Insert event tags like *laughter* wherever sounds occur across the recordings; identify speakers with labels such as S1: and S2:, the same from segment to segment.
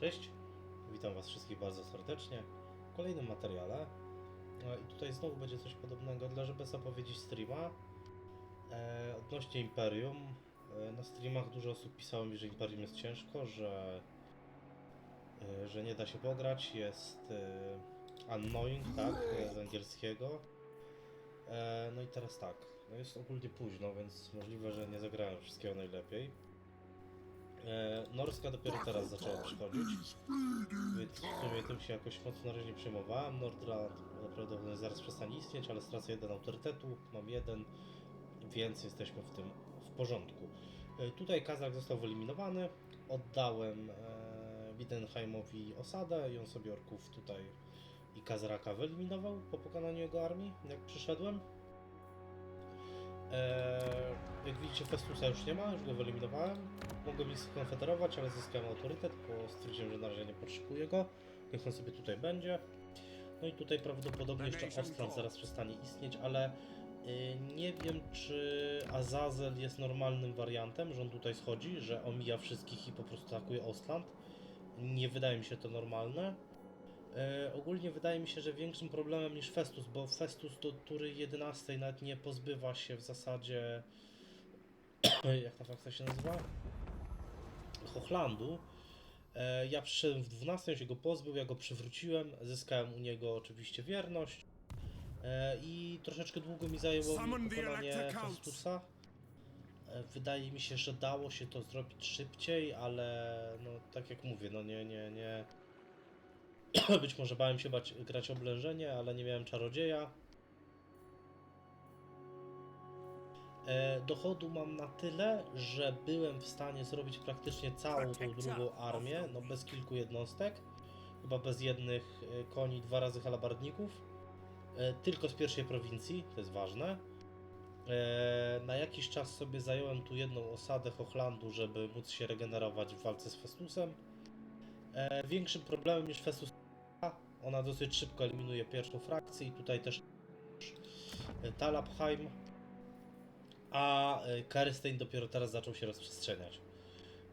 S1: Cześć, witam Was wszystkich bardzo serdecznie w kolejnym materiale. No I tutaj znowu będzie coś podobnego, dla żeby zapowiedzieć streama. E, odnośnie Imperium, e, na streamach dużo osób pisało mi, że Imperium jest ciężko, że, e, że nie da się pograć, jest e, annoying, tak, z angielskiego. E, no i teraz tak, no jest ogólnie późno, więc możliwe, że nie zagrałem wszystkiego najlepiej. E, Norska dopiero teraz zaczęła przychodzić, więc w sumie tym się jakoś mocno na razie nie przejmowałem. Nordland naprawdę zaraz przestanie istnieć, ale stracę jeden autorytetu, mam jeden, więc jesteśmy w tym w porządku. E, tutaj Kazak został wyeliminowany, oddałem e, Widenheimowi osadę i on sobie orków tutaj i Kazraka wyeliminował po pokonaniu jego armii, jak przyszedłem. Eee, jak widzicie, Festusa już nie ma, już go wyeliminowałem. Mogłem ich skonfederować, ale zyskałem autorytet, bo stwierdziłem, że na razie nie potrzebuję go. Niech on sobie tutaj będzie. No i tutaj prawdopodobnie jeszcze Ostland zaraz przestanie istnieć, ale y, nie wiem, czy Azazel jest normalnym wariantem, że on tutaj schodzi, że omija wszystkich i po prostu atakuje Ostland. Nie wydaje mi się to normalne. E, ogólnie wydaje mi się, że większym problemem niż Festus, bo Festus do tury 11 nawet nie pozbywa się w zasadzie. *clears throat* jak ta fakcja się nazywa? Hochlandu. E, ja przyszedłem w 12, on się go pozbył, ja go przywróciłem, zyskałem u niego oczywiście wierność. E, I troszeczkę długo mi zajęło pokonanie. Festusa. E, Wydaje mi się, że dało się to zrobić szybciej, ale no tak jak mówię, no nie, nie, nie. *coughs* Być może bałem się bać, grać oblężenie, ale nie miałem czarodzieja. E, dochodu mam na tyle, że byłem w stanie zrobić praktycznie całą tą drugą armię, no bez kilku jednostek, chyba bez jednych e, koni, dwa razy halabardników, e, tylko z pierwszej prowincji, to jest ważne. E, na jakiś czas sobie zająłem tu jedną osadę Hochlandu, żeby móc się regenerować w walce z Festusem. E, większym problemem niż Festus ona dosyć szybko eliminuje pierwszą frakcję i tutaj też e, Talabheim, a e, Karstein dopiero teraz zaczął się rozprzestrzeniać.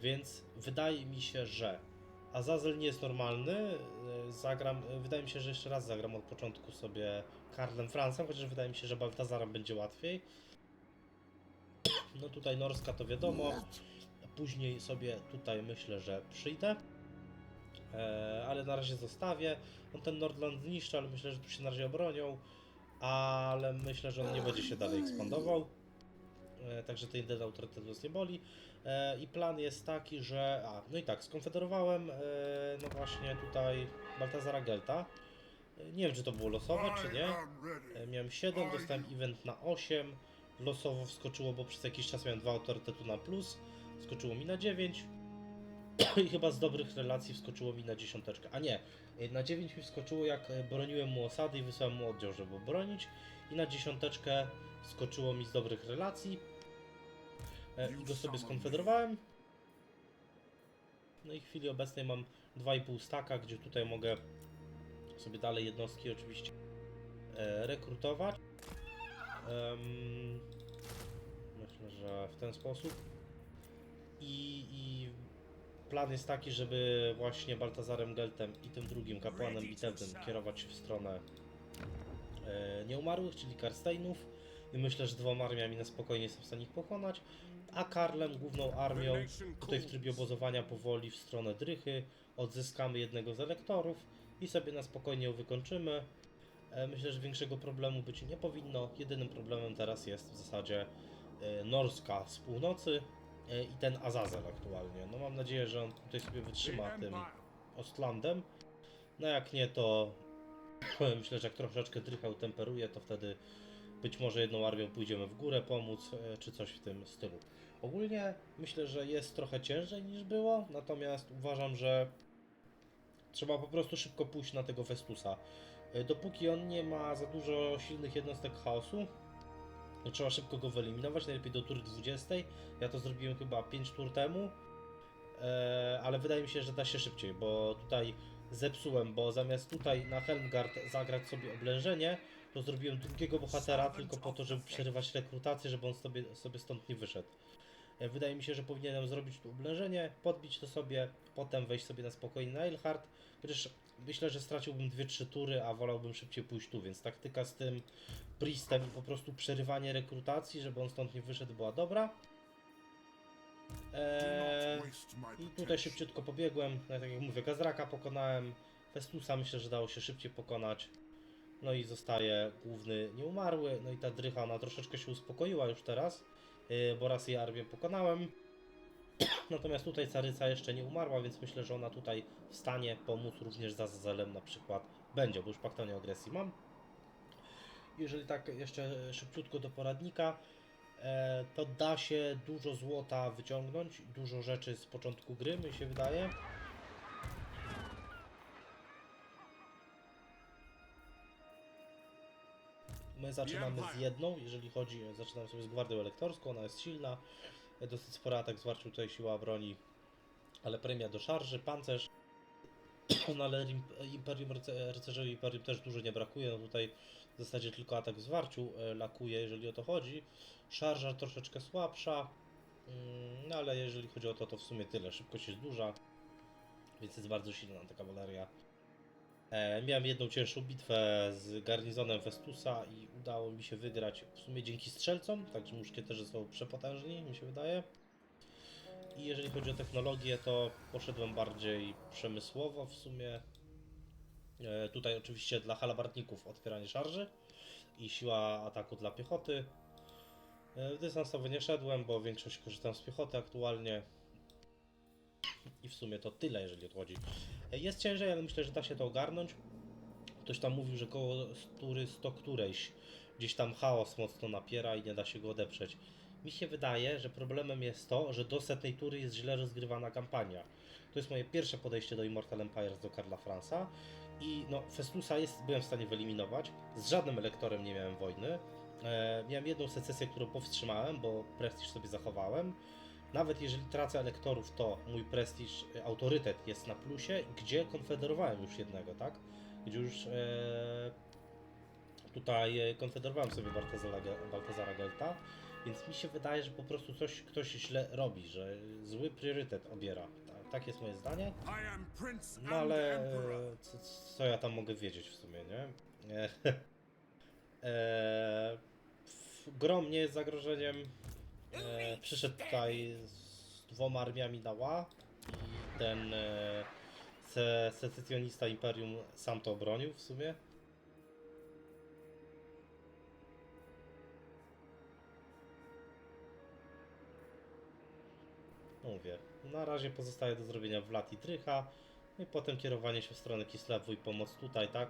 S1: Więc wydaje mi się, że Azazel nie jest normalny. e, Zagram, wydaje mi się, że jeszcze raz zagram od początku sobie Karlem Francem, chociaż wydaje mi się, że Baltazarem będzie łatwiej. No tutaj Norska to wiadomo. Później sobie tutaj myślę, że przyjdę. E, ale na razie zostawię. On ten Nordland zniszczy, ale myślę, że tu się na razie obronią. Ale myślę, że on nie będzie się dalej ekspandował. E, także ten jeden autorytet nas nie boli. E, I plan jest taki, że. A, no i tak, skonfederowałem no właśnie tutaj Baltazara Gelta. Nie wiem, czy to było losowe, czy nie. Miałem 7, dostałem event na 8. Losowo wskoczyło, bo przez jakiś czas miałem dwa autorytetu na plus. Skoczyło mi na 9. *coughs* I chyba z dobrych relacji wskoczyło mi na dziesiąteczkę. A nie, na 9 mi wskoczyło jak y, broniłem mu osady i wysłałem mu oddział, żeby bronić. I na dziesiąteczkę wskoczyło mi z dobrych relacji. E, I go sobie skonfederowałem. No i w chwili obecnej mam 2,5 staka, gdzie tutaj mogę sobie dalej jednostki oczywiście e, rekrutować. Myślę, że w ten sposób. I, i plan jest taki, żeby właśnie Baltazarem Geltem i tym drugim kapłanem bitewnym kierować w stronę e, nieumarłych, czyli Karsteinów. I myślę, że dwoma armiami na spokojnie jestem w stanie ich pokonać. A Karlem, główną armią, tutaj w trybie obozowania powoli w stronę Drychy, odzyskamy jednego z elektorów i sobie na spokojnie ją wykończymy. E, Myślę, że większego problemu być nie powinno. Jedynym problemem teraz jest w zasadzie e, Norska z północy i ten Azazel aktualnie. No mam nadzieję, że on tutaj sobie wytrzyma tym Ostlandem. No jak nie, to *clears throat* myślę, że jak troszeczkę Drycha utemperuje, to wtedy być może jedną armią pójdziemy w górę pomóc, e, czy coś w tym stylu. Ogólnie myślę, że jest trochę ciężej niż było, natomiast uważam, że trzeba po prostu szybko pójść na tego Festusa. E, Dopóki on nie ma za dużo silnych jednostek chaosu, trzeba szybko go wyeliminować, najlepiej do tury 20. Ja to zrobiłem chyba 5 tur temu, e, ale wydaje mi się, że da się szybciej, bo tutaj zepsułem, bo zamiast tutaj na Helmgard zagrać sobie oblężenie, to zrobiłem drugiego bohatera tylko po to, żeby przerywać rekrutację, żeby on sobie, sobie stąd nie wyszedł. E, Wydaje mi się, że powinienem zrobić tu oblężenie, podbić to sobie, potem wejść sobie na spokojnie na Eilhart, gdyż myślę, że straciłbym 2-3 tury, a wolałbym szybciej pójść tu, więc taktyka z tym Priestem i po prostu przerywanie rekrutacji, żeby on stąd nie wyszedł, była dobra. Eee, I tutaj szybciutko pobiegłem, no, tak jak mówię, Gazraka pokonałem, Festusa myślę, że dało się szybciej pokonać. No i zostaje główny nieumarły, no i ta drycha, ona troszeczkę się uspokoiła już teraz, yy, bo raz jej armię pokonałem. Natomiast tutaj Caryca jeszcze nie umarła, więc myślę, że ona tutaj w stanie pomóc również za Zazelem na przykład będzie, bo już paktanie agresji mam. Jeżeli tak jeszcze szybciutko do poradnika, e, to da się dużo złota wyciągnąć, dużo rzeczy z początku gry, mi się wydaje. My zaczynamy z jedną, jeżeli chodzi, zaczynamy sobie z gwardią elektorską, ona jest silna, dosyć spora atak zwarcił tutaj siła broni, ale premia do szarży, pancerz, *clears throat* no ale Imperium ryce- rycerzowi Imperium też dużo nie brakuje, no tutaj w zasadzie tylko atak w zwarciu e, lakuje, jeżeli o to chodzi. Szarża troszeczkę słabsza, mm, no ale jeżeli chodzi o to, to w sumie tyle. Szybkość jest duża, więc jest bardzo silna ta kawaleria. E, miałem jedną cięższą bitwę z garnizonem Festusa i udało mi się wygrać w sumie dzięki strzelcom, także muszkieterzy są przepotężni, mi się wydaje. I jeżeli chodzi o technologię, to poszedłem bardziej przemysłowo w sumie. E, tutaj oczywiście dla halabardników otwieranie szarży i siła ataku dla piechoty. E, dystansowy nie szedłem, bo większość korzystam z piechoty aktualnie. I w sumie to tyle, jeżeli odchodzi. Jest ciężej, ale myślę, że da się to ogarnąć. Ktoś tam mówił, że koło tury 100 którejś gdzieś tam chaos mocno napiera i nie da się go odeprzeć. Mi się wydaje, że problemem jest to, że do setnej tury jest źle rozgrywana kampania. To jest moje pierwsze podejście do Immortal Empires do Karla Franza i no, Festusa jest, byłem w stanie wyeliminować. Z żadnym elektorem nie miałem wojny. E, miałem jedną secesję, którą powstrzymałem, bo prestiż sobie zachowałem. Nawet jeżeli tracę elektorów, to mój prestiż, e, autorytet jest na plusie, gdzie konfederowałem już jednego, tak? Gdzie już e, tutaj e, konfederowałem sobie Baltazara, Ge- Baltazara Gelta, więc mi się wydaje, że po prostu coś ktoś źle robi, że zły priorytet obiera. Ta- Tak jest moje zdanie. No ale e, co, co ja tam mogę wiedzieć w sumie, nie? E, *laughs* e, Grom nie jest zagrożeniem. E, przyszedł tutaj z dwoma armiami na ła i ten e, se, secesjonista Imperium sam to obronił w sumie. Mówię, na razie pozostaje do zrobienia Wlat i Drycha, no i potem kierowanie się w stronę Kislewu i pomoc tutaj, tak?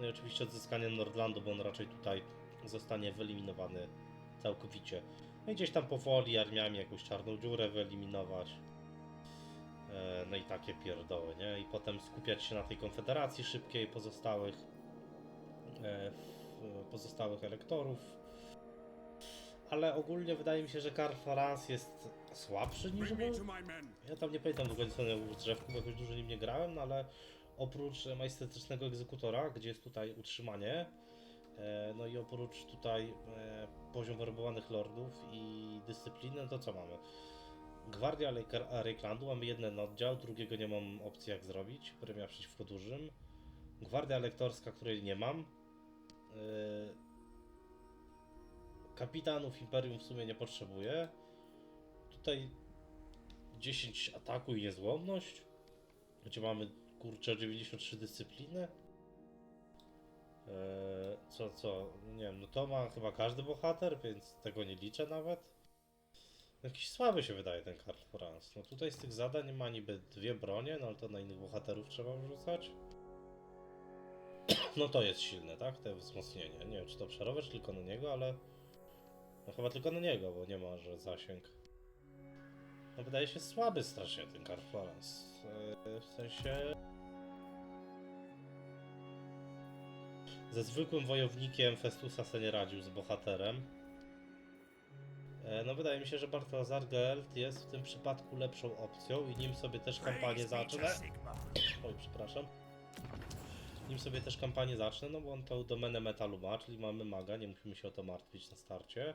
S1: No i oczywiście odzyskanie Nordlandu, bo on raczej tutaj zostanie wyeliminowany całkowicie. No i gdzieś tam powoli armiami jakąś czarną dziurę wyeliminować. E, No i takie pierdoły, nie? I potem skupiać się na tej konfederacji szybkiej pozostałych e, w- pozostałych elektorów. Ale ogólnie wydaje mi się, że Karl Franz jest słabszy niż był. Ja tam nie pamiętam do końca drzewku, bo jakoś dużo nim nie grałem, no ale oprócz majestatycznego egzekutora, gdzie jest tutaj utrzymanie, no i oprócz tutaj e, poziom werbowanych lordów i dyscypliny, to co mamy? Gwardia Reiklandu, mamy jeden oddział, drugiego nie mam opcji jak zrobić, premia przeciwko dużym. Gwardia lektorska, której nie mam. E, Kapitanów Imperium w sumie nie potrzebuję. Tutaj 10 ataku i niezłomność. Gdzie mamy kurczę 93 dyscypliny. Eee, co, co, nie wiem, no to ma chyba każdy bohater, więc tego nie liczę nawet. Jakiś słaby się wydaje ten Karl Franz. No tutaj z tych zadań ma niby dwie bronie, no ale to na innych bohaterów trzeba wrzucać. *clears throat* No to jest silne, tak? Te wzmocnienie. Nie wiem, czy to przerobię, czy tylko na niego, ale... No chyba tylko na niego, bo nie ma, że zasięg. No wydaje się słaby strasznie ten Karl Franz. Eee, W sensie... Ze zwykłym wojownikiem Festusa se nie radził z bohaterem. E, No wydaje mi się, że Balthazar Geld jest w tym przypadku lepszą opcją i nim sobie też kampanię zacznę. Oj, przepraszam. Nim sobie też kampanię zacznę, no bo on tą domenę metalu ma, czyli mamy maga, nie musimy się o to martwić na starcie.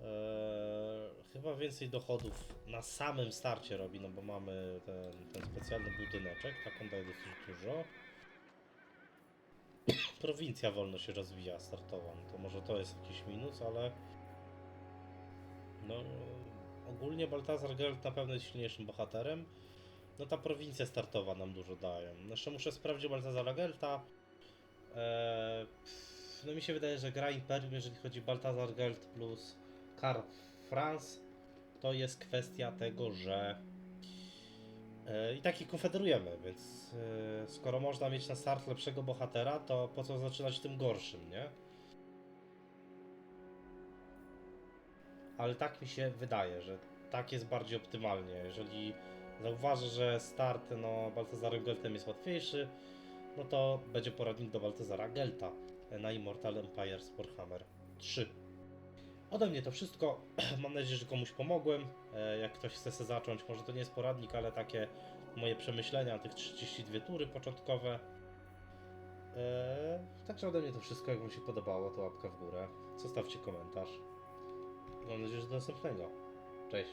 S1: Eee, chyba więcej dochodów na samym starcie robi, no bo mamy ten, ten specjalny budyneczek, tak on daje dosyć dużo. Prowincja wolno się rozwija startowa, to może to jest jakiś minus, ale no ogólnie Baltazar Geld na pewno jest silniejszym bohaterem. No ta prowincja startowa nam dużo daje. Jeszcze muszę sprawdzić Baltazara Gelta. Eee, no mi się wydaje, że gra Imperium, jeżeli chodzi Baltazar Geld plus Karl France, to jest kwestia tego, że i tak ich konfederujemy, więc e, skoro można mieć na start lepszego bohatera, to po co zaczynać tym gorszym, nie? Ale tak mi się wydaje, że tak jest bardziej optymalnie. Jeżeli zauważę, że start no, Baltazarem Geltem jest łatwiejszy, no to będzie poradnik do Baltazara Gelta na Immortal Empire z Warhammer 3. Ode mnie to wszystko. *clears throat* Mam nadzieję, że komuś pomogłem. E, Jak ktoś chce sobie zacząć, może to nie jest poradnik, ale takie moje przemyślenia, tych 32 tury początkowe. E, Także ode mnie to wszystko. Jak Wam się podobało, to łapka w górę. Zostawcie komentarz. Mam nadzieję, że do następnego. Cześć.